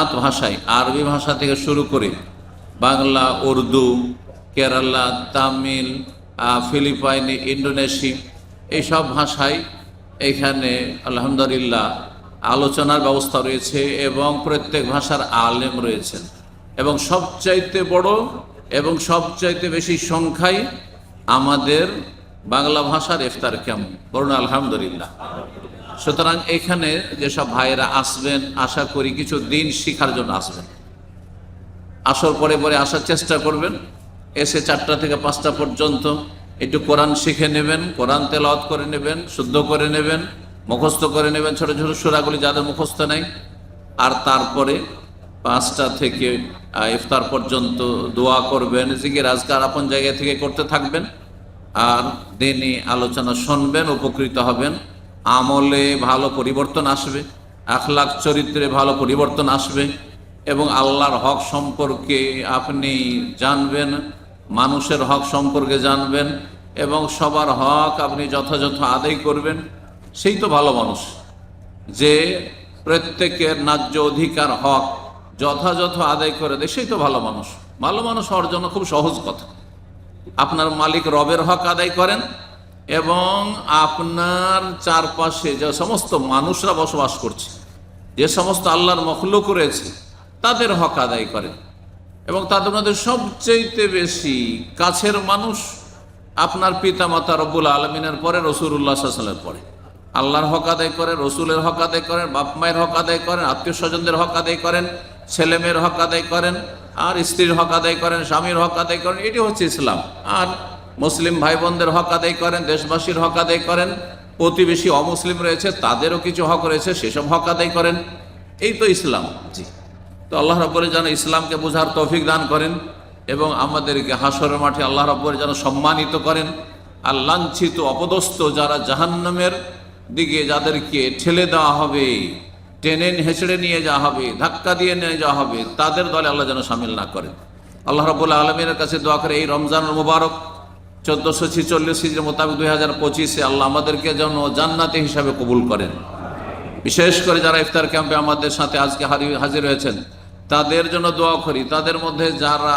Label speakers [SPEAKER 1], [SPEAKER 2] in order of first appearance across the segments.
[SPEAKER 1] সাত ভাষায়, আরবি ভাষা থেকে শুরু করে বাংলা, উর্দু, কেরালা, তামিল ফিলিপাইনি ইন্ডোনেশি এইসব ভাষায় এখানে আলহামদুলিল্লাহ আলোচনার ব্যবস্থা রয়েছে এবং প্রত্যেক ভাষার আলেম রয়েছেন। এবং সবচাইতে বড় এবং সবচাইতে বেশি সংখ্যায় আমাদের বাংলা ভাষার ইফতার কেমন? বলুন, আলহামদুলিল্লাহ। সুতরাং এখানে যেসব ভাইয়েরা আসবেন, আশা করি কিছু দিন শিখার জন্য আসবেন। আসর পরে পরে আসার চেষ্টা করবেন। এসে চারটা থেকে পাঁচটা পর্যন্ত একটু কোরআন শিখে নেবেন, কোরআন তেলাওয়াত করে নেবেন, শুদ্ধ করে নেবেন, মুখস্থ করে নেবেন, ছোট ছোট সুরাগুলি যাদের মুখস্থ নেই। আর তারপরে পাঁচটা থেকে ইফতার পর্যন্ত দোয়া করবেন, জিকির, আজকার আপন জায়গা থেকে করতে থাকবেন। আর দিনই আলোচনা শুনবেন, উপকৃত হবেন। আমলে ভালো পরিবর্তন আসবে, আখলাখ চরিত্রে ভালো পরিবর্তন আসবে, এবং আল্লাহর হক সম্পর্কে আপনি জানবেন, মানুষের হক সম্পর্কে জানবেন, এবং সবার হক আপনি যথাযথ আদায় করবেন, সেই তো ভালো মানুষ। যে প্রত্যেকের ন্যায্য অধিকার হক যথাযথ আদায় করে দেয়, সেই তো ভালো মানুষ। ভালো মানুষ হওয়ার জন্য খুব সহজ কথা। আপনার মালিক রবের হক আদায় করেন এবং আপনার চারপাশে যে সমস্ত মানুষরা বসবাস করছে, যে সমস্ত আল্লাহর মখলুক রয়েছে, তাদের হক আদায় করেন। এবং তাদের মধ্যে সবচেয়ে বেশি কাছের মানুষ আপনার পিতা মাতা রব্বুল আলমিনের পরে রসুল্লাহ সাল্লামের পরে। আল্লাহর হক আদায় করেন, রসুলের হক আদায় করেন বাপ মায়ের হক আদায় করেন আত্মীয় স্বজনদের হক আদায় করেন ছেলে মেয়ের হক আদায় করেন, আর স্ত্রীর হক আদায় করেন, স্বামীর হক আদায় করেন, এটি হচ্ছে ইসলাম। আর মুসলিম ভাই বোনদের হক আদায় করেন দেশবাসীর হক আদায় করেন প্রতিবেশী অমুসলিম রয়েছে তাদেরও কিছু হক রয়েছে সেসব হক আদায় করেন। এই তো ইসলাম। জি। তো আল্লাহ রব্বরে যেন ইসলামকে বোঝার তৌফিক দান করেন এবং আমাদেরকে হাসরের মাঠে আল্লাহ রব্বরে যেন সম্মানিত করেন আর লাঞ্ছিত অপদস্থ যারা জাহান্নামের দিকে যাদেরকে ঠেলে দেওয়া হবে টেনে হেঁচড়ে নিয়ে যাওয়া হবে ধাক্কা দিয়ে নিয়ে যাওয়া হবে তাদের দলে আল্লাহ যেন সামিল না করেন। আল্লাহ রবুল্লা আলমীর কাছে দোয়া করে এই রমজানুল মুবারক চোদ্দোশো ছিচল্লিশ মোতাবেক দুই হাজার পঁচিশে আল্লাহ আমাদেরকে যেন জান্নাতি হিসাবে কবুল করেন। বিশেষ করে যারা ইফতার ক্যাম্পে আমাদের সাথে আজকে হাজির হয়েছেন, তাদের জন্য দোয়া করি। তাদের মধ্যে যারা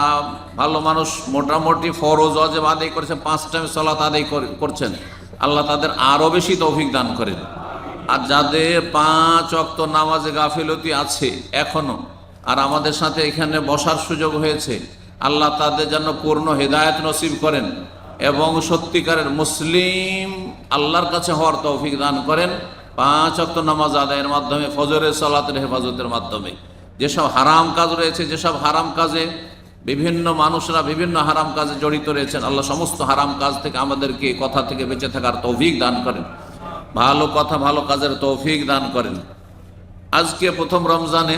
[SPEAKER 1] ভালো মানুষ, মোটামুটি ফরজ অজেব আদায় করেছেন পাঁচ টাইম সলাত আদায় করছেন, আল্লাহ তাদের আরও বেশি তৌফিক দান করেন। আর যাদের পাঁচ অক্ত নামাজে গাফিলতি আছে এখনও আর আমাদের সাথে এখানে বসার সুযোগ হয়েছে, আল্লাহ তাদের জন্য পূর্ণ হেদায়ত নসিব করেন। এবং সত্যিকারের মুসলিম আল্লাহর কাছে হওয়ার তৌফিক দান করেন। পাঁচ অক্ত নামাজ আদায়ের মাধ্যমে, ফজরের সালাতের হেফাজতের মাধ্যমে। যেসব হারাম কাজ রয়েছে, যেসব হারাম কাজে বিভিন্ন মানুষরা বিভিন্ন হারাম কাজে জড়িত রয়েছেন, আল্লাহ সমস্ত হারাম কাজ থেকে আমাদেরকে কথা থেকে বেঁচে থাকার তৌফিক দান করেন। ভালো কথা, ভালো কাজের তৌফিক দান করেন। আজকে প্রথম রমজানে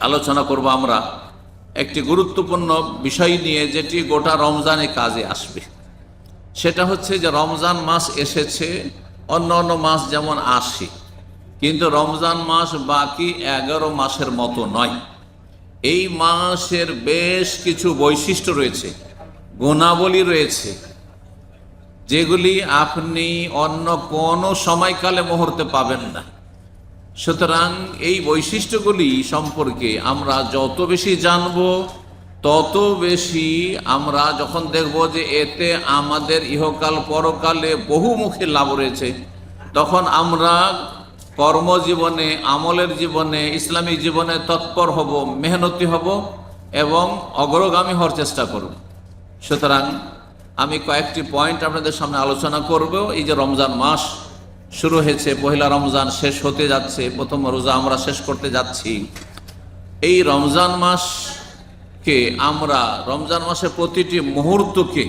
[SPEAKER 1] আলোচনা করব আমরা একটি গুরুত্বপূর্ণ বিষয় নিয়ে যেটি গোটা রমজানে কাজে আসবে। সেটা হচ্ছে যে রমজান মাস এসেছে, অন্য অন্য মাস যেমন আসে কিন্তু রমজান মাস বাকি এগারো মাসের মতো নয়। এই মাসের বেশ কিছু বৈশিষ্ট্য রয়েছে, গুণাবলী রয়েছে, যেগুলি আপনি অন্য কোনো সময়কালে মুহূর্তে পাবেন না। সুতরাং এই বৈশিষ্ট্যগুলি সম্পর্কে আমরা যত বেশি জানব, তত বেশি আমরা যখন দেখব যে এতে আমাদের ইহকাল পরকালে বহুমুখী লাভ রয়েছে, তখন আমরা কর্মজীবনে, আমলের জীবনে, ইসলামী জীবনে তৎপর হব, মেহনতি হব এবং অগ্রগামী হওয়ার চেষ্টা করব। সুতরাং আমি কয়েকটি পয়েন্ট আপনাদের সামনে আলোচনা করব। এই যে রমজান মাস শুরু হয়েছে, পহিলা রমজান শেষ হতে যাচ্ছে, প্রথম রোজা আমরা শেষ করতে যাচ্ছি। এই রমজান মাসকে আমরা, রমজান মাসের প্রতিটি মুহূর্তকে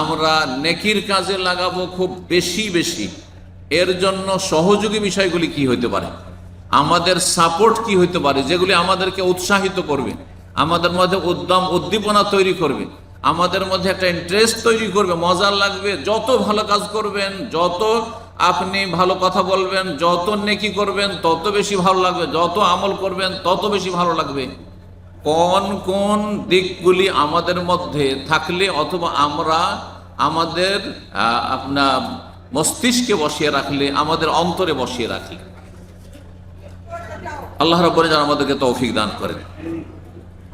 [SPEAKER 1] আমরা নেকির কাজে লাগাবো খুব বেশি বেশি। এর জন্য সহযোগী বিষয়গুলি কি হতে পারে? আমাদের সাপোর্ট কি হতে পারে? যেগুলি আমাদেরকে উৎসাহিত করবে, আমাদের মধ্যে উদ্যম, উদ্দীপনা তৈরি করবে, আমাদের মধ্যে একটা ইন্টারেস্ট তৈরি করবে, মজা লাগবে, যত ভালো কাজ করবেন, যত আপনি ভালো কথা বলবেন, যত নেকি করবেন, তত বেশি ভালো লাগবে, যত আমল করবেন, তত বেশি ভালো লাগবে। কোন কোন দিকগুলি আমাদের মধ্যে থাকলে অথবা আমরা আমাদের আপনার মস্তিষ্কে বসিয়ে রাখলে, আমাদের অন্তরে বসিয়ে রাখলে। আল্লাহ রব্বরে যেন আমাদেরকে তৌফিক দান করেন।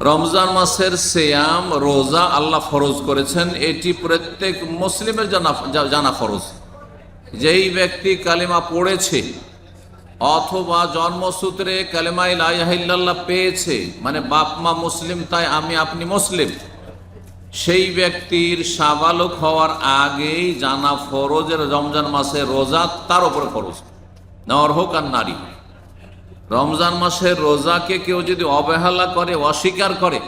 [SPEAKER 1] রমজান মাসের সেয়াম, রোজা আল্লাহ ফরজ করেছেন, এটি প্রত্যেক মুসলিমের জানা জানা ফরজ। যেই ব্যক্তি কালিমা পড়েছে অথবা জন্মসূত্রে কালেমা ইলাহিল্লাহ পেয়েছে মানে বাপ মা মুসলিম, তাই আমি আপনি মুসলিম, সেই ব্যক্তির সাবালক হওয়ার আগেই জানা ফরজের রমজান মাসে রোজা তার উপরে ফরজ নর হোক আর নারী। রমজান মাসের রোজাকে কেউ যদি অবহেলা করে, অস্বীকার করে,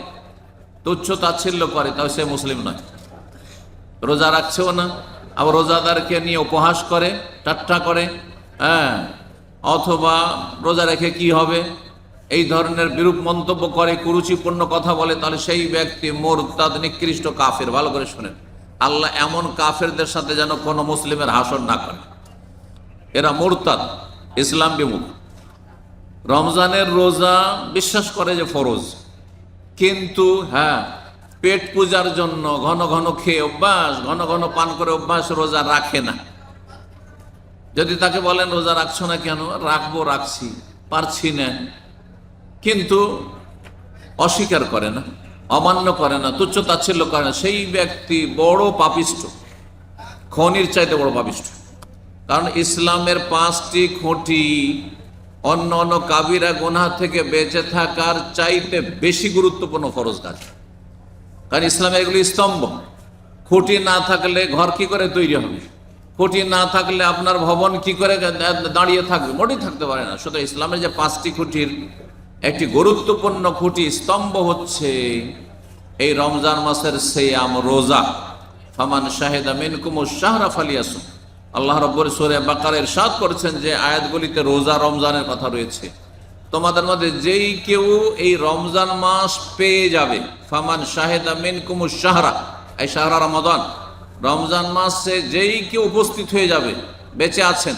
[SPEAKER 1] তুচ্ছ তাচ্ছিল্য করে, তাহলে সে মুসলিম নয়। রোজা রাখছেও না। আবার রোজাদারকে নিয়ে উপহাস করে, ঠাট্টা করে হ্যাঁ অথবা রোজা রেখে কি হবে? এই ধরনের বিরূপ মন্তব্য করে, কুরুচিপূর্ণ কথা বলে, তাহলে সেই ব্যক্তি মোরতাদ, নিকৃষ্ট কাফের। ভালো করে শোনেন। আল্লাহ এমন কাফেরদের সাথে যেন কোনো মুসলিমের হাসন না করে। এরা মোরতাদ, ইসলাম বিমুখ। রমজানের রোজা বিশ্বাস করে যে ফরজ। কিন্তু হ্যাঁ পেট পূজার জন্য ঘন ঘন খেয়ে অভ্যাস, ঘন ঘন পান করে অভ্যাস রোজা রাখে না। যদি তাকে বলেন, রোজা রাখছো না কেন? রাখব, রাখছি, পারছি না। কিন্তু অস্বীকার করে না, অমান্য করে না, তুচ্ছ তাচ্ছিল্য করে না। সেই ব্যক্তি বড় পাপিষ্ট, খনির চাইতে বড় পাপিষ্ট। কারণ ইসলামের পাঁচটি খুঁটি অন্য অন্য কাবিরা গোনা থেকে বেঁচে থাকার চাইতে বেশি গুরুত্বপূর্ণ ফরজ কাজ। কারণ ইসলামে এগুলি স্তম্ভ। খুঁটি না থাকলে ঘর কি করে তৈরি হবে? খুঁটি না থাকলে আপনার ভবন কি করে দাঁড়িয়ে থাকবে? মোটেই থাকতে পারে না। শুধু ইসলামের যে পাঁচটি খুঁটির একটি গুরুত্বপূর্ণ খুঁটি স্তম্ভ হচ্ছে এই রমজান মাসের সেয়াম রোজা। ফামান শাহেদা মিনকুম শাহরা ফালিয়াসুম। আল্লাহ রব্বর সোরে বাকারের ইরশাদ করছেন যে আয়াতগুলিতে রোজা রমজানের কথা রয়েছে। তোমাদের মধ্যে যেই কেউ এই রমজান মাস পেয়ে যাবে, ফামান শাহেদা মিনকুম শাহরা, এই শাহরা রমাদান, রমজান মাসে যেই কেউ উপস্থিত হয়ে যাবে, বেঁচে আছেন,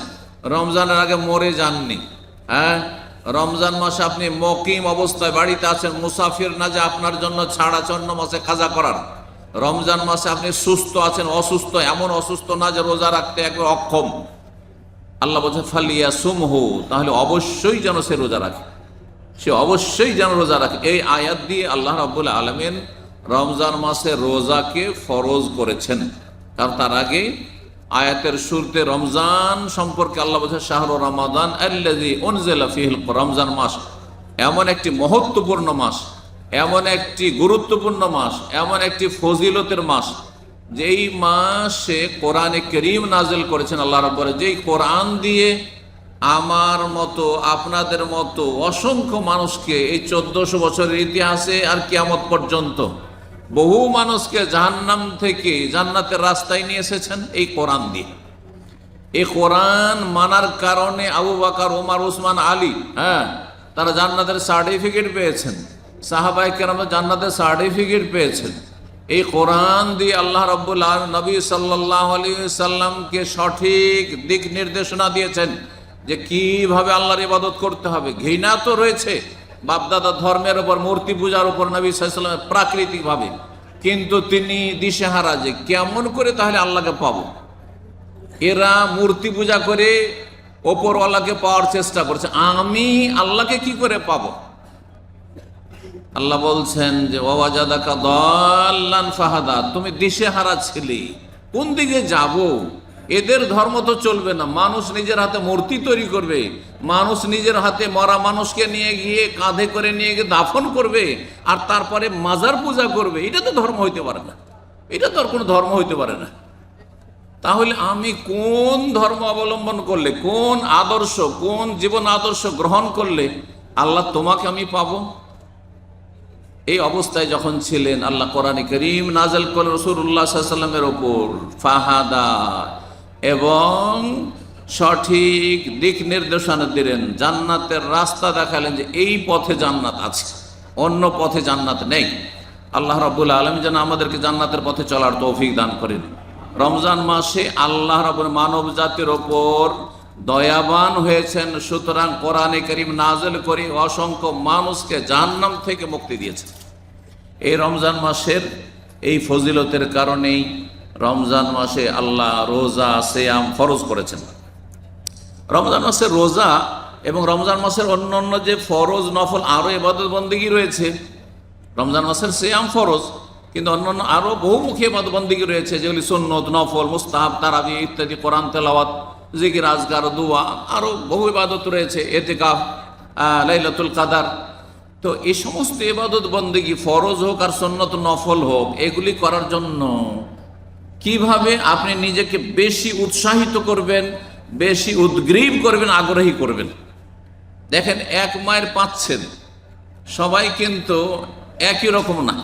[SPEAKER 1] রমজানের আগে মরে যাননি হ্যাঁ? রমজান মাসে আপনি মকিম অবস্থায় বাড়িতে আছেন, মুসাফির না যে আপনার জন্য ছাড়া চন্ন মাসে খাজা করার। রমজান মাসে আপনি সুস্থ আছেন, অসুস্থ, এমন অসুস্থ না যে রোজা রাখতে একবার অক্ষম। আল্লাহ বলছে ফালিয়া সুমহু তাহলে অবশ্যই যেন সে রোজা রাখে। সে অবশ্যই যেন রোজা রাখে। এই আয়াত দিয়ে আল্লাহ রাবুল আলমিন রমজান মাসে রোজাকে ফরজ করেছেন। কারণ তার আগে আয়াতের শুরুতে রমজান সম্পর্কে আল্লাহ বলছে শাহরু রমাদান রমজান মাস এমন একটি মহত্বপূর্ণ মাস, এমন একটি গুরুত্বপূর্ণ মাস, এমন একটি ফজিলতের মাস। যেই মাসে কোরআনে করিম নাজেল করেছেন আল্লাহ রব্বরে যেই কোরআন দিয়ে আমার মতো, আপনাদের মতো অসংখ্য মানুষকে এই চোদ্দশো বছরের ইতিহাসে আর কিয়ামত পর্যন্ত বহু মানুষকে জাহান্নাম থেকে জান্নাতের রাস্তায় নিয়ে এসেছেন এই কোরআন দিয়ে। এই কোরআন মানার কারণে আবু বাকার ওমার ওসমান আলী হ্যাঁ তারা জান্নাতের সার্টিফিকেট পেয়েছেন। সাহাবাই কেরাম জান্নাতের সার্টিফিকেট পেয়েছেন। এই কোরআন দিয়ে আল্লাহ রব্বুল নবী সাল্লাহ সাল্লামকে সঠিক দিক নির্দেশনা দিয়েছেন যে কীভাবে আল্লাহর ইবাদত করতে হবে। ঘৃণা তো রয়েছে বাপদাদা ধর্মের উপর, মূর্তি পূজার উপর নবী সাল্লামের প্রাকৃতিকভাবে। কিন্তু তিনি দিশেহারা যে কেমন করে তাহলে আল্লাহকে পাবো? এরা মূর্তি পূজা করে ওপরওয়ালাকে পাওয়ার চেষ্টা করছে। আমি আল্লাহকে কি করে পাবো? আল্লাহ বলছেন যে ওয়াজাদাকা দল্লান ফাহাদা তুমি দিশে হারা ছেলে, কোন দিকে যাব? এদের ধর্ম তো চলবে না। মানুষ নিজের হাতে মূর্তি তৈরি করবে। মানুষ নিজের হাতে মরা মানুষকে নিয়ে গিয়ে কাঁধে করে নিয়ে গিয়ে দাফন করবে আর তারপরে মাজার পূজা করবে। এটা তো ধর্ম হইতে পারে না। এটা তো আর কোনো ধর্ম হইতে পারে না। তাহলে আমি কোন ধর্ম অবলম্বন করলে, কোন আদর্শ, কোন জীবন আদর্শ গ্রহণ করলে আল্লাহ তোমাকে আমি পাবো? এই অবস্থায় যখন ছিলেন, আল্লাহ কোরআন করিম নাজল করলেন রসুল্লাহ সাল্লামের ওপর ফাহাদা। এবং সঠিক দিক নির্দেশনা দিলেন, জান্নাতের রাস্তা দেখালেন যে এই পথে জান্নাত আছে, অন্য পথে জান্নাত নেই। আল্লাহ রবুল আলম যেন আমাদেরকে জান্নাতের পথে চলার তৌফিক দান করেন। রমজান মাসে আল্লাহ রবুল মানব জাতির ওপর দয়াবান হয়েছেন, সুতরাং কোরআনে করিম নাজল করে অসংখ্য মানুষকে জাহান্নাম থেকে মুক্তি দিয়েছেন। এই রমজান মাসের এই ফজিলতের কারণেই রমজান মাসে আল্লাহ রোজা, সেয়াম ফরজ করেছেন। রমজান মাসে রোজা এবং রমজান মাসের অন্য অন্য যে ফরজ, নফল আরও এবাদত বন্দিগি রয়েছে, রমজান মাসের সিয়াম ফরজ। কিন্তু অন্যান্য আরও বহুমুখী এবাদত বন্দিগি রয়েছে, যেগুলি সুন্নত, নফল, মুস্তাহাব, তারাবি ইত্যাদি, কোরআন, তেলাওয়াত, জিকির আজগার দুয়া আরও বহু ইবাদত রয়েছে, এতেকাফ লাইলাতুল কাদার। তো এই সমস্ত ইবাদত বন্দিগি ফরজ হোক আর সন্নত নফল হোক, এগুলি করার জন্য কীভাবে আপনি নিজেকে বেশি উৎসাহিত করবেন, বেশি উদ্গ্রীব করবেন, আগ্রহী করবেন? দেখেন, এক মায়ের পাঁচ ছেলে। সবাই কিন্তু একই রকম না।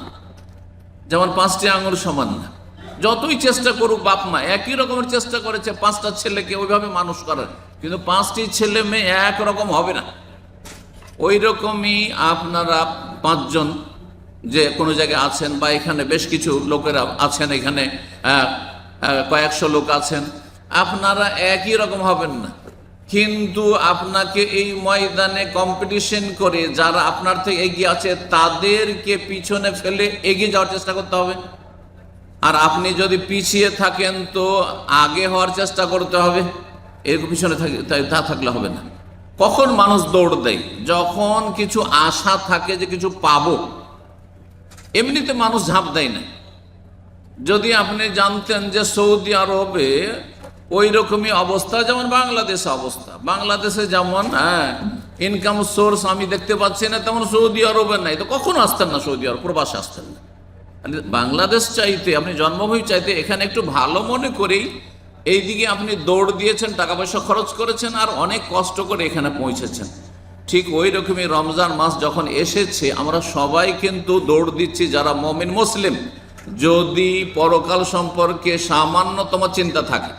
[SPEAKER 1] যেমন পাঁচটি আঙুল সমান না। যতই চেষ্টা করুক বাপ মা, একই রকমের চেষ্টা করেছে পাঁচটা ছেলেকে, ওইভাবে মানুষ করার কিন্তু পাঁচটি ছেলে মেয়ে একরকম হবে না। ওই রকমই আপনারা পাঁচজন যে কোনো জায়গায় আছেন বা এখানে বেশ কিছু লোকেরা আছেন এখানে কয়েকশো লোক আছেন, আপনারা একই রকম হবেন না। কিন্তু আপনাকে এই ময়দানে কম্পিটিশন করে যারা আপনার থেকে এগিয়ে আছে, তাদেরকে পিছনে ফেলে এগিয়ে যাওয়ার চেষ্টা করতে হবে। আর আপনি যদি পিছিয়ে থাকেন তো আগে হওয়ার চেষ্টা করতে হবে। এরকম পিছনে তা থাকলে হবে না। কখন মানুষ দৌড় দেয়? যখন কিছু আশা থাকে যে কিছু পাবো, এমনিতে মানুষ ঝাঁপ দেয় না। যদি আপনি জানতেন যে সৌদি আরবে ওই রকমই অবস্থা, যেমন বাংলাদেশে অবস্থা। বাংলাদেশে যেমন হ্যাঁ ইনকাম সোর্স আমি দেখতে পাচ্ছি না, তেমন সৌদি আরবের নাই। তো কখনো আসতেন না সৌদি আরব, প্রবাসে আসতেন না। বাংলাদেশ চাইতে, আপনি জন্মভূমি চাইতে এখানে একটু ভালো মনে করেই এইদিকে আপনি দৌড় দিয়েছেন টাকা পয়সা খরচ করেছেন, আর অনেক কষ্ট করে এখানে পৌঁছেছেন। ঠিক ওই রকমই রমজান মাস যখন এসেছে, আমরা সবাই কিন্তু দৌড় দিচ্ছি যারা মমিন মুসলিম। যদি পরকাল সম্পর্কে সামান্যতম চিন্তা থাকে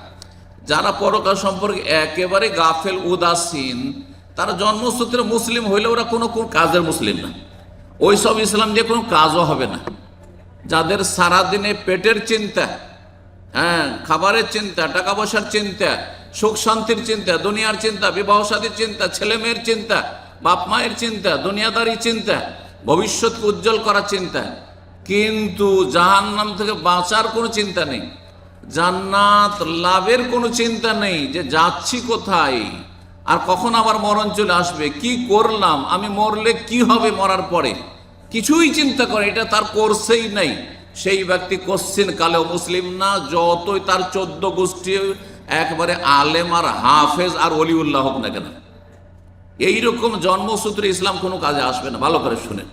[SPEAKER 1] যারা পরকাল সম্পর্কে একেবারে গাফেল, উদাসীন, তারা জন্মসূত্রে মুসলিম হইলে ওরা কোনো কোন কাজের মুসলিম না। ওই সব ইসলাম দিয়ে কোনো কাজও হবে না। যাদের সারাদিনে পেটের চিন্তা হ্যাঁ খাবারের চিন্তা, টাকা পয়সার চিন্তা, সুখ শান্তির চিন্তা, দুনিয়ার চিন্তা, বিবাহ সাদীর চিন্তা, ছেলে মেয়ের চিন্তা, বাপ মায়ের চিন্তা, দুনিয়াদারি চিন্তা, ভবিষ্যৎকে উজ্জ্বল করার চিন্তা। কিন্তু জাহান্নাম থেকে বাঁচার কোনো চিন্তা নেই। জান্নাত লাভের কোনো চিন্তা নেই যে যাচ্ছি কোথায়? আর কখন আবার মরণ চলে আসবে? কি করলাম? আমি মরলে কি হবে মরার পরে? কিছুই চিন্তা করে এটা তার কোর্সেই নাই। সেই ব্যক্তি কোশ্চিন কালেও মুসলিম না, যতই তার চোদ্দ গোষ্ঠী একবারে আলেম আর হাফেজ আর অলিউল্লাহ হোক না কেন। এইরকম জন্মসূত্রে ইসলাম কোনো কাজে আসবে না, ভালো করে শুনেন।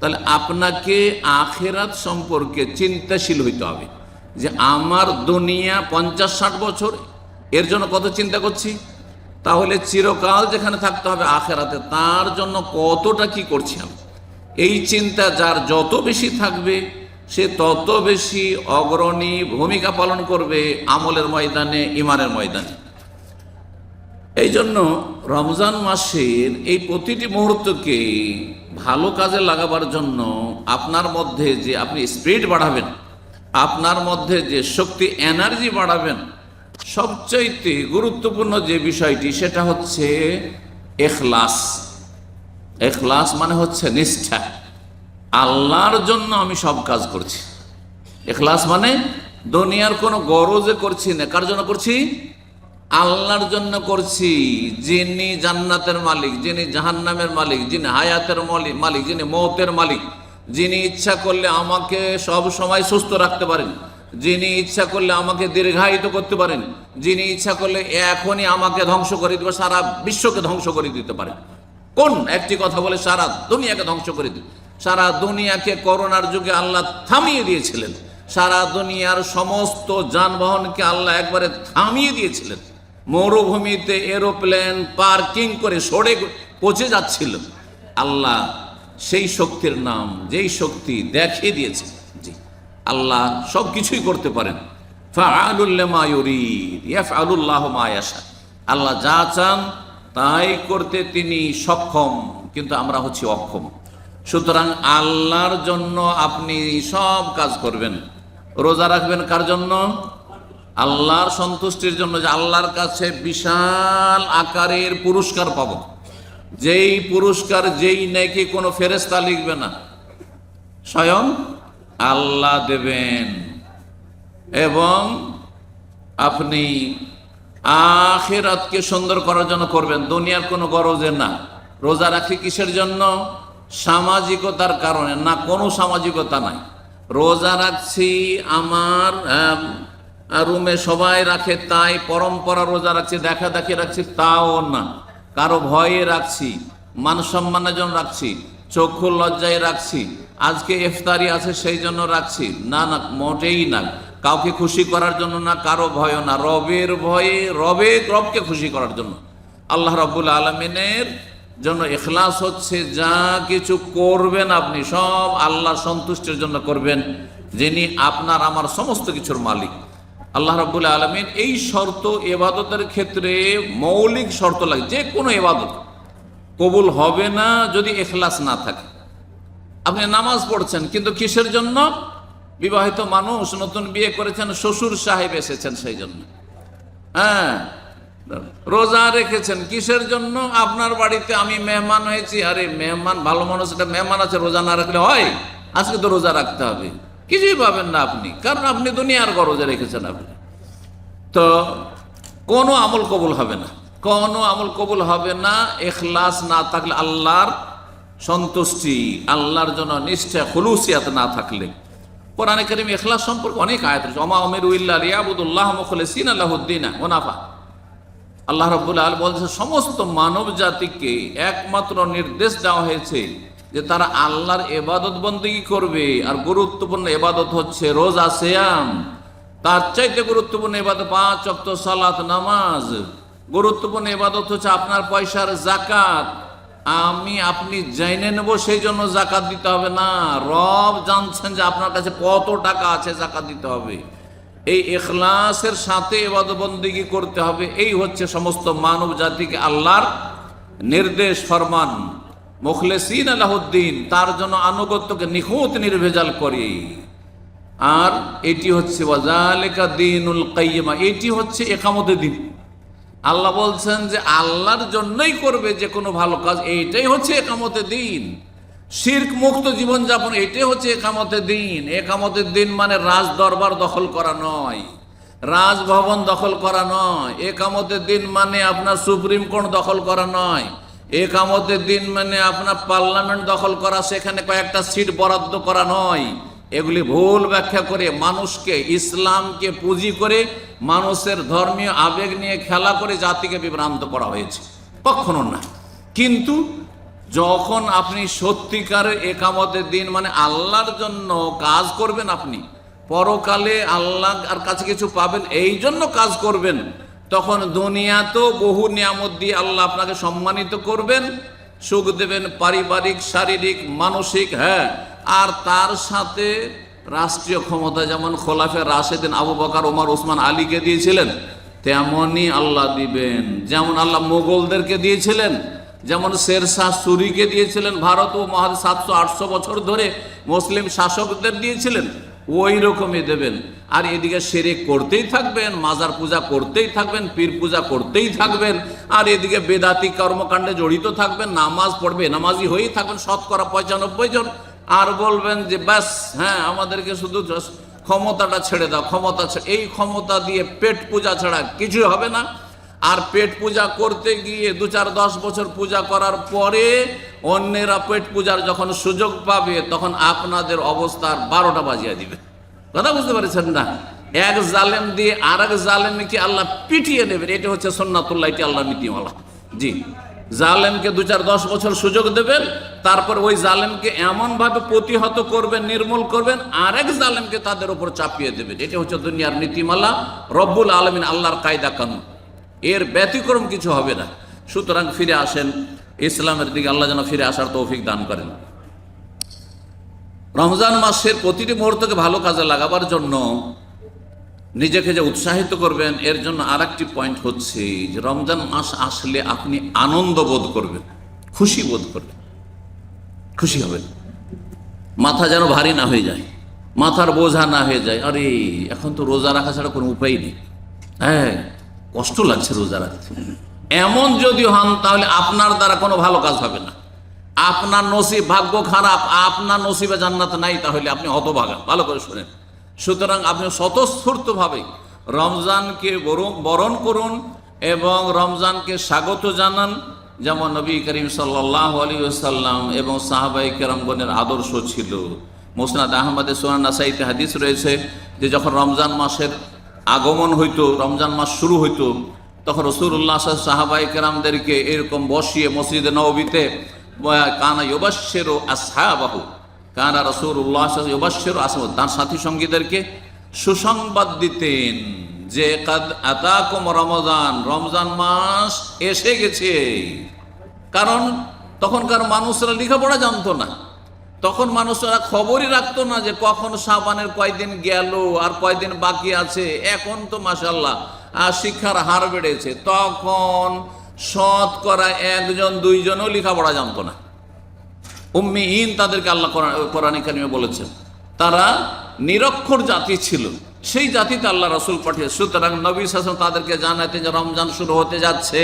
[SPEAKER 1] তাহলে আপনাকে আখেরাত সম্পর্কে চিন্তাশীল হইতে হবে। যে আমার দুনিয়া পঞ্চাশ ষাট বছর, এর জন্য কত চিন্তা করছি? তাহলে চিরকাল যেখানে থাকতে হবে আখেরাতে, তার জন্য কতটা কি করছি আমি? এই চিন্তা যার যত বেশি থাকবে, সে তত বেশি অগ্রণী ভূমিকা পালন করবে আমলের ময়দানে ইমানের ময়দানে। এই জন্য রমজান মাসের এই প্রতিটি মুহূর্তকে ভালো কাজে লাগাবার জন্য আপনার মধ্যে যে আপনি স্পিড বাড়াবেন আপনার মধ্যে যে শক্তি এনার্জি বাড়াবেন, সবচাইতে গুরুত্বপূর্ণ যে বিষয়টি, সেটা হচ্ছে এখলাস। এখলাস মানে হচ্ছে নিষ্ঠা। আল্লাহর জন্য আমি সব কাজ করছি। এখলাস মানে দুনিয়ার কোনো গরজে করছি না। কার জন্য করছি? আল্লাহর জন্য করছি। যিনি জান্নাতের মালিক, যিনি জাহান্নামের মালিক, যিনি হায়াতের মালিক, যিনি মৌতের মালিক। যিনি ইচ্ছা করলে আমাকে সব সময় সুস্থ রাখতে পারেন। যিনি ইচ্ছা করলে আমাকে দীর্ঘায়িত করতে পারেন। যিনি ইচ্ছা করলে এখনই আমাকে ধ্বংস করে দিবে, সারা বিশ্বকে ধ্বংস করে দিতে পারেন কোন একটি কথা বলে সারা দুনিয়াকে ধ্বংস করে দিন সারা দুনিয়াকে করোনার যুগে আল্লাহ থামিয়ে দিয়েছিলেন। সারা দুনিয়ার সমস্ত যানবাহনকে আল্লাহ একবারে থামিয়ে দিয়েছিলেন। মরুভূমিতে এরোপ্লেন পার্কিং করে সরে পচে যাচ্ছিল আল্লাহ সেই শক্তির নাম, যেই শক্তি দেখিয়ে দিয়েছে। জি। আল্লাহ সব কিছুই করতে পারেন। আল্লাহ যা চান তাই করতে তিনি সক্ষম, কিন্তু আমরা হচ্ছি অক্ষম। সুতরাং আল্লাহর জন্য আপনি সব কাজ করবেন। রোজা রাখবেন কার জন্য? আল্লাহর সন্তুষ্টির জন্য যে আল্লাহর কাছে বিশাল আকারের পুরস্কার পাব। যেই পুরস্কার, যেই নাকি কোনো ফেরেস্তা লিখবে না। স্বয়ং আল্লাহ দেবেন। এবং আপনি আখেরাতকে সুন্দর করার জন্য করবেন। দুনিয়ার কোনো গরজে না। রোজা রাখি কিসের জন্য? সামাজিকতার কারণে, না কোনো সামাজিকতা নাই। রোজা রাখছি আমার রুমে সবাই রাখে, তাই পরম্পরা রোজা রাখছি, দেখা দেখি রাখছি, তাও না। কারও ভয়ে রাখছি, মান সম্মানের জন্য রাখছি চক্ষু লজ্জায় রাখছি, আজকে ইফতারি আছে সেই জন্য রাখছি। না না, মোটেই না। কাউকে খুশি করার জন্য না, কারও ভয় না। রবের ভয়ে, রবে রবকে খুশি করার জন্য। আল্লাহ রব্বুল আলমিনের জন্য ইখলাস হচ্ছে, যা কিছু করবেন আপনি, সব আল্লাহ সন্তুষ্টির জন্য করবেন, যিনি আপনার, আমার সমস্ত কিছুর মালিক। আল্লাহ রব্বুল আলমিন এই শর্ত, এবাদতের ক্ষেত্রে মৌলিক শর্ত লাগে, যে কোনো এবাদত। কবুল হবে না যদি এখলাস না থাকে। আপনি নামাজ পড়ছেন, কিন্তু কিসের জন্য? বিবাহিত মানুষ নতুন বিয়ে করেছেন, শ্বশুর সাহেব এসেছেন সেই জন্য। হ্যাঁ রোজা রেখেছেন, কিসের জন্য? আপনার বাড়িতে আমি মেহমান হয়েছি, আরে মেহমান, ভালো মানুষ, এটা মেহমান আছে, রোজা না রাখলে হয়? আজকে তো রোজা রাখতে হবে। কিছুই পাবেন না আপনি, কারণ আপনি দুনিয়ার গরজে রেখেছেন আপনি। তো কোনো আমল কবুল হবে না। কোনো আমল কবুল হবে না, এখলাস না থাকলে আল্লাহর সন্তুষ্টি, আল্লাহর জন্য নিষ্ঠা খুলুসিয়াত না থাকলে। কোরআনে করিম এখলাস সম্পর্কে অনেক আয়াত রয়েছে। অমা অমির উল্লাহ রিয়াবুদুল্লাহ মুখলিসিন আল্লাহুদ্দিনা ওনাফা আল্লাহ রব্বুল আল বলছে, সমস্ত মানব জাতিকে একমাত্র নির্দেশ দেওয়া হয়েছে যে তারা আল্লাহর এবাদত বন্দী করবে, আর গুরুত্বপূর্ণ এবাদত হচ্ছে রোজা সেয়াম। তার চাইতে গুরুত্বপূর্ণ এবাদত পাঁচ অক্ত সালাত নামাজ। গুরুত্বপূর্ণ এবাদত হচ্ছে আপনার পয়সার জাকাত। আমি, আপনি জেনে নেব সেই জন্য জাকাত দিতে হবে না। রব জানছেন যে আপনার কাছে কত টাকা আছে, জাকাত দিতে হবে। এই এখলাসের সাথে এবাদবন্দিগি করতে হবে। এই হচ্ছে সমস্ত মানব জাতিকে আল্লাহর নির্দেশ, ফরমান। মুখলেসিন আলাহদ্দিন, তার জন্য আনুগত্যকে নিখুঁত, নির্ভেজাল করি। আর এটি হচ্ছে, ওয়াজালিকা দিনুল কাইয়্যিমা এটি হচ্ছে একামতে দিন। আল্লাহ বলছেন যে, আল্লাহর জন্যই করবে যে কোনো ভালো কাজ, এইটাই হচ্ছে একামতে দিন। শির্ক মুক্ত জীবনযাপন, এটাই হচ্ছে একামতে দিন। একামতের দিন মানে রাজ দরবার দখল করা নয়। রাজভবন দখল করা নয়। একামতের দিন মানে আপনার সুপ্রিম কোর্ট দখল করা নয়। একামতের দিন মানে আপনার পার্লামেন্ট দখল করা, সেখানে কয়েকটা সিট বরাদ্দ করা নয়। এগুলি ভুল ব্যাখ্যা করে মানুষকে, ইসলামকে পুঁজি করে মানুষের ধর্মীয় আবেগ নিয়ে খেলা করে জাতিকে বিভ্রান্ত করা হয়েছে। কখনো না। কিন্তু যখন আপনি সত্যিকারের একামতের দিন মানে আল্লাহর জন্য কাজ করবেন আপনি, পরকালে আল্লাহ আর কাছে কিছু পাবেন, এই জন্য কাজ করবেন। তখন দুনিয়া তো বহু নিয়ামত দিয়ে আল্লাহ আপনাকে সম্মানিত করবেন, সুখ দেবেন, পারিবারিক, শারীরিক, মানসিক হ্যাঁ। আর তার সাথে রাষ্ট্রীয় ক্ষমতা, যেমন খোলাফে রাশেদিন আবু বকার, ওমর, ওসমান আলীকে দিয়েছিলেন তেমনই আল্লাহ দিবেন। যেমন আল্লাহ মোগলদেরকে দিয়েছিলেন, যেমন শেরশাহ সুরিকে দিয়েছিলেন, ভারত ও মহা সাতশো আটশো বছর ধরে মুসলিম শাসকদের দিয়েছিলেন ওই রকমই দেবেন। আর এদিকে সেরে করতেই থাকবেন, মাজার পূজা করতেই থাকবেন, পীর পূজা করতেই থাকবেন, আর এদিকে বেদাতি কর্মকাণ্ডে জড়িত থাকবেন, নামাজ পড়বে, নামাজি হয়েই থাকবেন, শতকরা পঁচানব্বই জন। আর বলবেন যে ব্যাস হ্যাঁ আমাদেরকে শুধু ক্ষমতাটা ছেড়ে দাও, ক্ষমতা এই ক্ষমতা দিয়ে পেট পূজা ছাড়া কিছুই হবে না। আর পেট পূজা করতে গিয়ে দু চার দশ বছর পূজা করার পরে অন্যেরা পেট পূজার যখন সুযোগ পাবে, তখন আপনাদের অবস্থার বারোটা বাজিয়ে দিবে। কথা বুঝতে পারছেন না? এক জালেম দিয়ে আর এক জালেমকে আল্লাহ পিটিয়ে নেবেন, এটা হচ্ছে সন্ন্যাতুল্লাহ এটি আল্লাহ নীতিমালা। জি। জালেমকে দু চার দশ বছর সুযোগ দেবেন, তারপর ওই জালেমকে এমনভাবে প্রতিহত করবেন, নির্মূল করবেন, আরেক জালেমকে তাদের উপর চাপিয়ে দেবেন। এটা হচ্ছে দুনিয়ার নীতিমালা, রব্বুল আলমিন আল্লাহর কায়দা কানুন এর ব্যতিক্রম কিছু হবে না। সুতরাং ফিরে আসেন ইসলামের দিকে আল্লাহ যেন ফিরে আসার তৌফিক দান করেন। রমজান মাসের প্রতিটি মুহূর্তকে ভালো কাজে লাগাবার জন্য নিজেকে যে উৎসাহিত করবেন, এর জন্য আর পয়েন্ট হচ্ছে যে রমজান মাস আসলে আপনি আনন্দ বোধ করবেন, খুশি বোধ করবেন, খুশি হবেন। মাথা যেন ভারী না হয়ে যায়, মাথার বোঝা না হয়ে যায়। আরে, এখন তো রোজা রাখা ছাড়া কোনো উপায় নেই। হ্যাঁ কষ্ট লাগছে রোজা রাখতে। এমন যদি হন, তাহলে আপনার দ্বারা কোনো ভালো কাজ হবে না। আপনার নসিব ভাগ্য খারাপ, আপনার নসিবে জান্নাত নাই, তাহলে আপনি হতভাগা। ভালো করে শোনেন। সুতরাং আপনি স্বতঃস্ফূর্তভাবে রমজানকে বরণ- করুন এবং রমজানকে স্বাগত জানান, যেমন নবী করিম সাল্লাহ আলী সাল্লাম এবং সাহাবাই কেরামগণের আদর্শ ছিল। মোসনাদ আহমদে সোহান হাদিস রয়েছে যে যখন রমজান মাসের আগমন হইতো, রমজান মাস শুরু হইতো তখন রসুল্লাহ সাহাবাই কেরামদেরকে এরকম বসিয়ে মসজিদে নবীতে কানা ইবাসের আসহাবাহু কানা রসুল্লাহ ইবাসের আসহ তার সাথী সঙ্গীদেরকে সুসংবাদ দিতেন যে, কাদ আতাকুম রমজান রমজান মাস এসে গেছে কারণ তখনকার মানুষরা লেখাপড়া জানতো না। তখন মানুষরা খবরই রাখতো না যে, কখন সাবানের কয়দিন গেল আর কয়দিন বাকি আছে? এখন তো মাসাল্লাহ শিক্ষার হার বেড়েছে, তখন সৎ করা একজন, দুইজনও লেখাপড়া জানতো না। উম্মিহীন তাদেরকে আল্লাহ কোরআন কালিমে বলেছেন। তারা নিরক্ষর জাতি ছিল। সেই জাতিতে আল্লাহ রসুল পাঠিয়ে, সুতরাং নবী শাসন তাদেরকে জানাতেন যে রমজান শুরু হতে যাচ্ছে।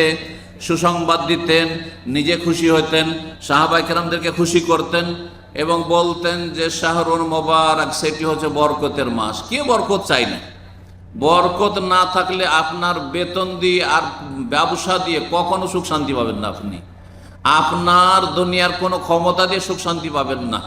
[SPEAKER 1] সুসংবাদ দিতেন, নিজে খুশি হতেন সাহাবাই কেরামদেরকে খুশি করতেন এবং বলতেন যে শাহরুন মোবারক, সেটি হচ্ছে বরকতের মাস। কে বরকত চাই না? বরকত না থাকলে আপনার বেতন দিয়ে আর ব্যবসা দিয়ে কখনো সুখ শান্তি পাবেন না আপনি। আপনার দুনিয়ার কোনো ক্ষমতা দিয়ে সুখ শান্তি পাবেন না।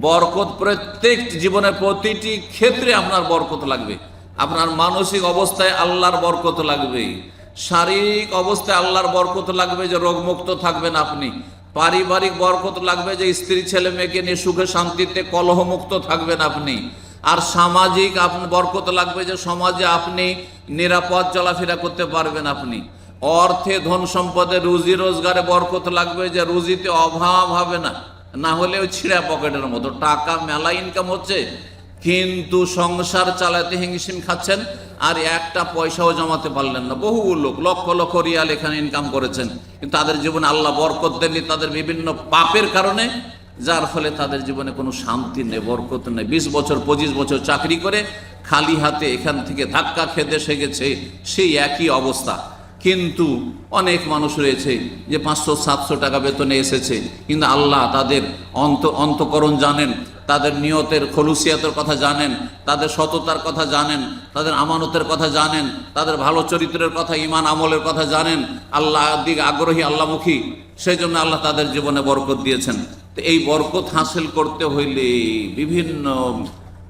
[SPEAKER 1] বরকত প্রত্যেক জীবনের প্রতিটি ক্ষেত্রে আপনার বরকত লাগবে। আপনার মানসিক অবস্থায় আল্লাহর বরকত লাগবে। শারীরিক অবস্থায় আল্লাহর বরকত লাগবে যে রোগমুক্ত থাকবেন আপনি। পারিবারিক বরকত লাগবে যে স্ত্রী ছেলে মেয়েকে নিয়ে সুখে শান্তিতে কলহমুক্ত থাকবেন আপনি। আর সামাজিক আপনি বরকত লাগবে যে সমাজে আপনি নিরাপদ চলাফেরা করতে পারবেন আপনি। অর্থে ধন সম্পদে রুজি রোজগারে বরকত লাগবে যে রুজিতে অভাব হবে না। না হলে ওই ছিঁড়া পকেটের মতো টাকা, মেলা ইনকাম হচ্ছে। কিন্তু সংসার চালাতে হিংসিম খাচ্ছেন আর একটা পয়সাও জমাতে পারলেন না। বহু লোক, লক্ষ লক্ষ রিয়াল এখানে ইনকাম করেছেন। কিন্তু তাদের জীবনে আল্লাহ বরকত দেননি, তাদের বিভিন্ন পাপের কারণে যার ফলে তাদের জীবনে কোনো শান্তি নেই, বরকত নেই। বিশ বছর, পঁচিশ বছর চাকরি করে খালি হাতে এখান থেকে ধাক্কা খেতে এসে গেছে, সেই একই অবস্থা। কিন্তু অনেক মানুষ রয়েছে যে পাঁচশো, সাতশো টাকা বেতনে এসেছে, কিন্তু আল্লাহ তাদের অন্ত, অন্তকরণ জানেন, তাদের নিয়তের খলুসিয়াতের কথা জানেন, তাদের সততার কথা জানেন, তাদের আমানতের কথা জানেন, তাদের ভালো চরিত্রের কথা ইমান আমলের কথা জানেন। আল্লাহ দিকে আগ্রহী আল্লাহমুখী সেই জন্য আল্লাহ তাদের জীবনে বরকত দিয়েছেন। তো এই বরকত হাসিল করতে হইলে বিভিন্ন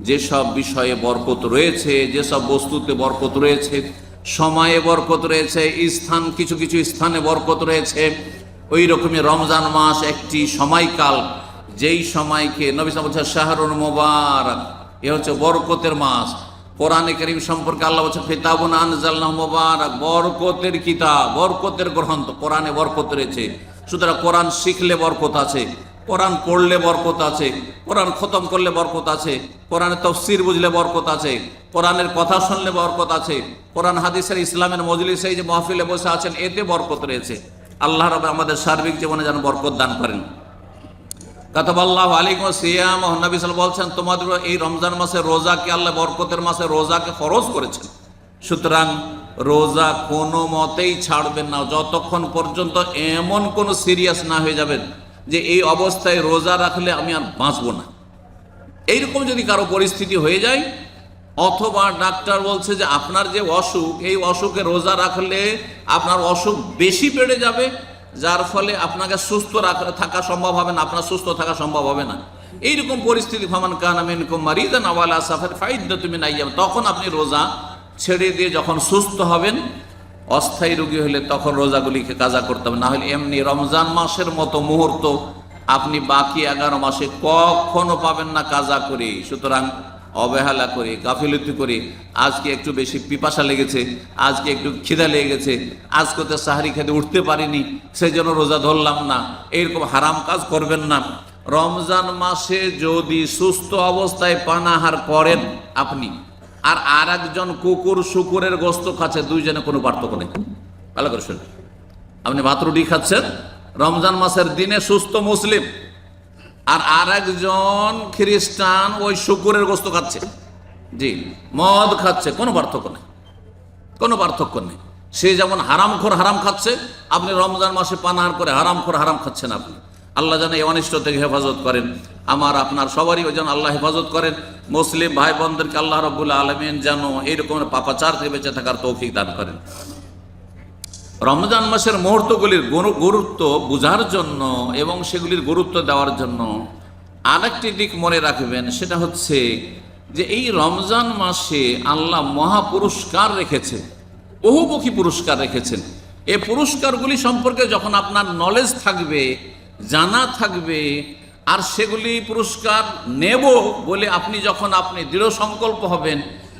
[SPEAKER 1] যেসব বিষয়ে বরকত রয়েছে, যেসব বস্তুতে বরকত রয়েছে, সময়ে বরকত রয়েছে, স্থান, কিছু কিছু স্থানে বরকত রয়েছে, ওই রকমই রমজান মাস একটি সময়কাল। যেই সময়কে নবী সাহেব বলছে শাহরুল মোবারক, এ হচ্ছে বরকতের মাস। কোরআনে করিম সম্পর্কে আল্লাহ বলছে ফিতাবুন আনজাল্লাহ মোবারক, বরকতের কিতাব, বরকতের গ্রন্থ, কোরআনে বরকত রয়েছে। সুতরাং কোরআন শিখলে বরকত আছে। কোরআন পড়লে বরকত আছে, কোরআন খতম করলে বরকত আছে, কোরআনের তফসির বুঝলে বরকত আছে, কোরআনের কথা শুনলে বরকত আছে, কোরআন হাদিসের ইসলামের মজলিসে যে মহফিলে বসে আছেন, এতে বরকত রয়েছে। আল্লাহ রবে আমাদের সার্বিক জীবনে যেন বরকত দান করেন। কাতাবাল্লাহ আলিকুম সিয়াম, নবী সাল বলছেন, তোমাদের এই রমজান মাসে রোজাকে আল্লাহ বরকতের মাসে রোজাকে ফরজ করেছেন? সুতরাং রোজা কোনো মতেই ছাড়বেন না, যতক্ষণ পর্যন্ত এমন কোনো সিরিয়াস না হয়ে যাবেন যে এই অবস্থায় রোজা রাখলে আমি আর বাঁচবো না। এইরকম যদি কারও পরিস্থিতি হয়ে যায়, অথবা ডাক্তার বলছে যে আপনার যে অসুখ, এই অসুখে রোজা রাখলে আপনার অসুখ বেশি বেড়ে যাবে, যার ফলে আপনাকে সুস্থ থাকা সম্ভব হবে না, আপনার সুস্থ থাকা সম্ভব হবে না। এইরকম পরিস্থিতি, ফামান কান আমিন কুমারিদান আওয়ালা তুমি নাই তখন আপনি রোজা ছেড়ে দিয়ে যখন সুস্থ হবেন অস্থায়ী রোগী হলে তখন রোজাগুলিকে কাজা করতে হবে। না হলে এমনি রমজান মাসের মতো মুহূর্ত আপনি বাকি এগারো মাসে কখনো পাবেন না কাজা করে। সুতরাং অবহেলা করে, গাফিলতি করে, আজকে একটু বেশি পিপাসা লেগেছে, আজকে একটু খিদা লেগে গেছে, আজকে তো সাহারি খেতে উঠতে পারিনি সেই জন্য রোজা ধরলাম না, এরকম হারাম কাজ করবেন না। রমজান মাসে যদি সুস্থ অবস্থায় পানাহার করেন আপনি আর আর একজন কুকুর শুকুরের গোস্ত খাচ্ছে, দুইজনে কোনো পার্থক্য নেই। ভালো করে শুনুন। আপনি ভাত, রুটি খাচ্ছেন, রমজান মাসের দিনে সুস্থ মুসলিম, আর আর একজন খ্রিস্টান ওই শুকুরের গোস্ত খাচ্ছে। জি, মদ খাচ্ছে, কোনো পার্থক্য নেই। কোনো পার্থক্য নেই। সে যেমন হারামখোর হারাম খাচ্ছে, আপনি রমজান মাসে পানাহার করে হারামখোর হারাম খাচ্ছেন আপনি। আল্লাহ যেন এই অনিষ্ট থেকে হেফাজত করেন। আমার, আপনার সবারই যেন আল্লাহ হেফাজত করেন। মুসলিম ভাই বোনদেরকে আল্লাহ রবুল্লা আলমিন যেন এইরকম পাপাচার থেকে বেঁচে থাকার তৌফিক দান করেন। রমজান মাসের মুহূর্তগুলির গুরুত্ব বোঝার জন্য এবং সেগুলির গুরুত্ব দেওয়ার জন্য আরেকটি দিক মনে রাখবেন, সেটা হচ্ছে যে এই রমজান মাসে আল্লাহ মহা পুরস্কার রেখেছেন, বহুমুখী পুরস্কার রেখেছেন। এই পুরস্কারগুলি সম্পর্কে যখন আপনার নলেজ থাকবে জানা থাকবে, আর সেগুলি পুরস্কার নেব বলে আপনি যখন আপনি দৃঢ় সংকল্প হবেন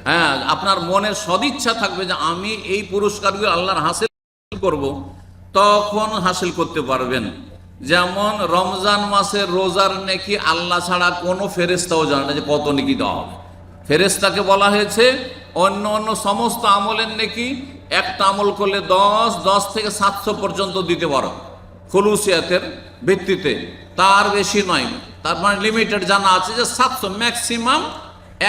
[SPEAKER 1] হ্যাঁ আপনার মনের সদিচ্ছা থাকবে যে আমি এই পুরস্কারগুলি আল্লাহর হাসিল করব, তখন হাসিল করতে পারবেন। যেমন রমজান মাসের রোজার নেকি আল্লাহ ছাড়া কোনো ফেরেস্তাও জানে না যে কত নেকি দেওয়া হবে। ফেরেস্তাকে বলা হয়েছে, অন্য অন্য সমস্ত আমলের নেকি একটা আমল করলে দশ দশ থেকে সাতশো পর্যন্ত দিতে পারো। খুলুসিয়াতের ভিত্তিতে। তার বেশি নয়। তার মানে লিমিটেড জানা আছে যে সাতশো ম্যাক্সিমাম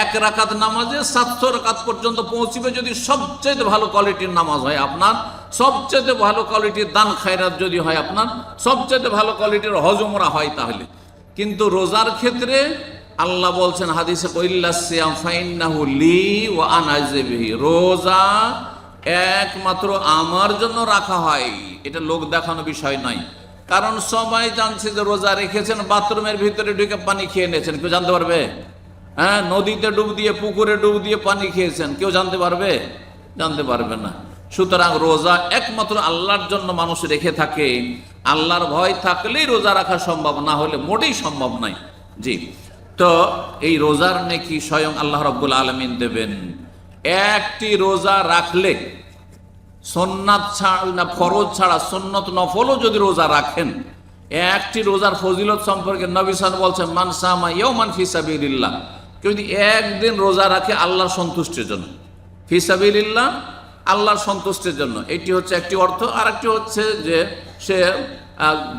[SPEAKER 1] এক রাকাত নামাজে সাতশো রাকাত পর্যন্ত পৌঁছিবে যদি সবচেয়ে ভালো কোয়ালিটির নামাজ হয় আপনার। সবচেয়ে ভালো কোয়ালিটির দান খায়রাত যদি হয় আপনার সবচেয়ে ভালো কোয়ালিটির হজমরা হয় তাহলে। কিন্তু রোজার ক্ষেত্রে আল্লাহ বলছেন হাদিসে কইল্লা সিয়াম ফাইন্নাহু লি ওয়া আনা আজবিহি। রোজা একমাত্র আমার জন্য রাখা হয়। এটা লোক দেখানো বিষয় নয়। কারণ সবাই জানছে যে রোজা রেখেছেন, বাথরুমের ভিতরে ঢুকে পানি খেয়ে নিয়েছেন। কেউ জানতে পারবে? হ্যাঁ নদীতে ডুব দিয়ে, পুকুরে ডুব দিয়ে পানি খেয়েছেন। কেউ জানতে পারবে? জানতে পারবে না। সুতরাং রোজা একমাত্র আল্লাহর জন্য মানুষ রেখে থাকে। আল্লাহর ভয় থাকলেই রোজা রাখা সম্ভব, না হলে মোটেই সম্ভব নয়। জি। তো এই রোজার নেকি স্বয়ং আল্লাহ রব্বুল আলমিন দেবেন। একটি রোজা রাখলে সন্ন্যাত ছাড়া না ফরজ ছাড়া, সন্ন্যত নফলও যদি রোজা রাখেন, একটি রোজার ফজিলত সম্পর্কে নবিসান বলছেন মানসামা ইয়মান ফিসাবিল্লাহ কেউ যদি একদিন রোজা রাখে আল্লাহর সন্তুষ্টির জন্য। ফিসাবিল্লাহ আল্লাহর সন্তুষ্টির জন্য। এটি হচ্ছে একটি অর্থ। আর একটি হচ্ছে যে সে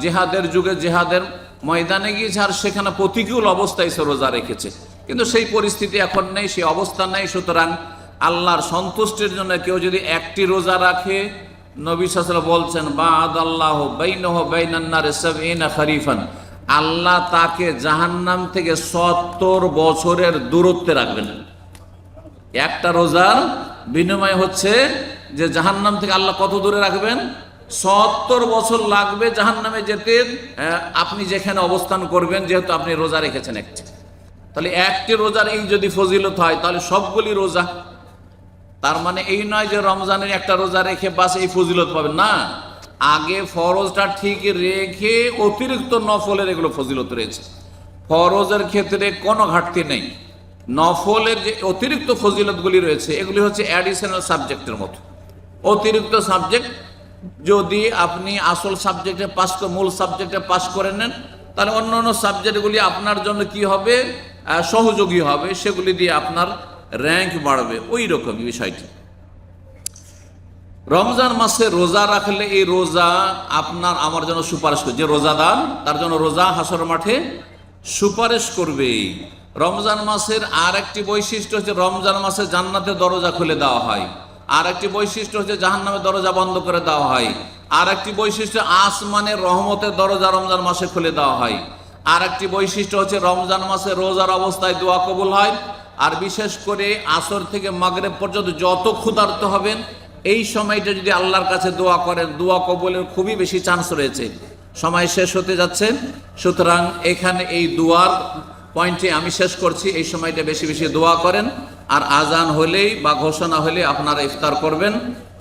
[SPEAKER 1] জেহাদের যুগে জেহাদের ময়দানে গিয়েছে আর সেখানে প্রতিকূল অবস্থায় সে রোজা রেখেছে। কিন্তু সেই পরিস্থিতি এখন নেই সেই অবস্থা নেই। সুতরাং আল্লাহর সন্তুষ্টির জন্য কেউ যদি একটি রোজা রাখে, নবী সাসরা বলছেন বাদ আল্লাহ বাইনহ বাইনান্নারে সাবিনা খরিফান। আল্লাহ তাকে জাহান্নাম থেকে সত্তর বছরের দূরত্বে রাখবেন। একটা রোজার বিনিময় হচ্ছে যে জাহান্নাম থেকে আল্লাহ কত দূরে রাখবেন? সত্তর বছর লাগবে জাহান্নামে যেতে। আপনি যেখানে অবস্থান করবেন, যেহেতু আপনি রোজা রেখেছেন একটি। তাহলে একটি রোজার এই যদি ফজিলত হয়, তাহলে সবগুলি রোজা তার মানে এই নয় যে রমজানের একটা রোজা রেখে বাস এই ফজিলত পাবেন। না। আগে ফরজটা ঠিক রেখে অতিরিক্ত নফলের এগুলো ফজিলত রয়েছে। ফরজের ক্ষেত্রে কোনো ঘাটতি নেই। নফলের যে অতিরিক্ত ফজিলতগুলি রয়েছে, এগুলি হচ্ছে অ্যাডিশনাল সাবজেক্টের মতো। অতিরিক্ত সাবজেক্ট যদি আপনি আসল সাবজেক্টে পাস মূল সাবজেক্টে পাস করে নেন, তাহলে অন্য অন্য সাবজেক্টগুলি আপনার জন্য কি হবে? সহযোগী হবে। সেগুলি দিয়ে আপনার র্যাঙ্ক বাড়বে, ওই রকমই বিষয়টি। রমজান মাসে রোজা রাখলে এই রোজা আপনার, আমার জন্য সুপারিশ করবে যে রোজাদার তার জন্য রোজা হাসর মাঠে সুপারিশ করবে। রমজান মাসের আর একটি বৈশিষ্ট্য হচ্ছে রমজান মাসে জান্নাতে দরজা খুলে দেওয়া হয়। আর একটি বৈশিষ্ট্য হচ্ছে জাহান্নামের দরজা বন্ধ করে দেওয়া হয়। আর একটি বৈশিষ্ট্য আসমানের রহমতের দরজা রমজান মাসে খুলে দেওয়া হয়। আর একটি বৈশিষ্ট্য হচ্ছে রমজান মাসে রোজার অবস্থায় দোয়া কবুল হয়। আর বিশেষ করে আসর থেকে মাগরেব পর্যন্ত যত ক্ষুধার্ত হবেন, এই সময়টা যদি আল্লাহর কাছে দোয়া করেন, দোয়া কবুলের খুবই বেশি চান্স রয়েছে। সময় শেষ হতে যাচ্ছে, সুতরাং এখানে এই দোয়ার পয়েন্টে আমি শেষ করছি, এই সময়টা বেশি বেশি দোয়া করেন। আর আজান হলেই বা ঘোষণা হলে আপনারা ইফতার করবেন।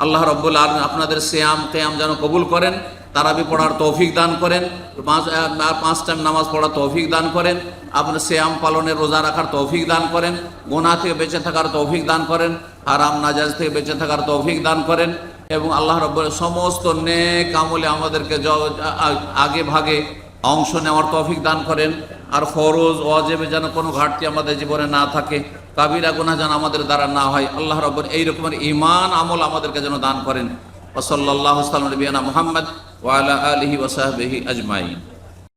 [SPEAKER 1] আল্লাহ রব্বুল আলম আপনাদের শ্যাম কেয়াম যেন কবুল করেন। তারাবি পড়ার তৌফিক দান করেন পাঁচ আহ, পাঁচ টাইম নামাজ পড়ার তৌফিক দান করেন আপনার শ্যাম পালনের রোজা রাখার তৌফিক দান করেন গোনা থেকে বেঁচে থাকার তৌফিক দান করেন হারাম নাজাজ থেকে বেঁচে থাকার তৌফিক দান করেন এবং আল্লাহ রব্বুল সমস্ত নেক আমলে আমাদেরকে আগে ভাগে অংশ নেওয়ার তৌফিক দান করেন আর ফরজ ওয়াজেবে যেন কোনো ঘাটতি আমাদের জীবনে না থাকে কাবিরা গুনাহ যেন আমাদের দ্বারা না হয় আল্লাহ রব্বর এই রকমের ইমান আমল আমাদেরকে যেন দান করেন। ওসল্লাহ সাল্লাম নবীনা মোহাম্মদ ওয়ালা আলহি ওসাহবিহি আজমাইন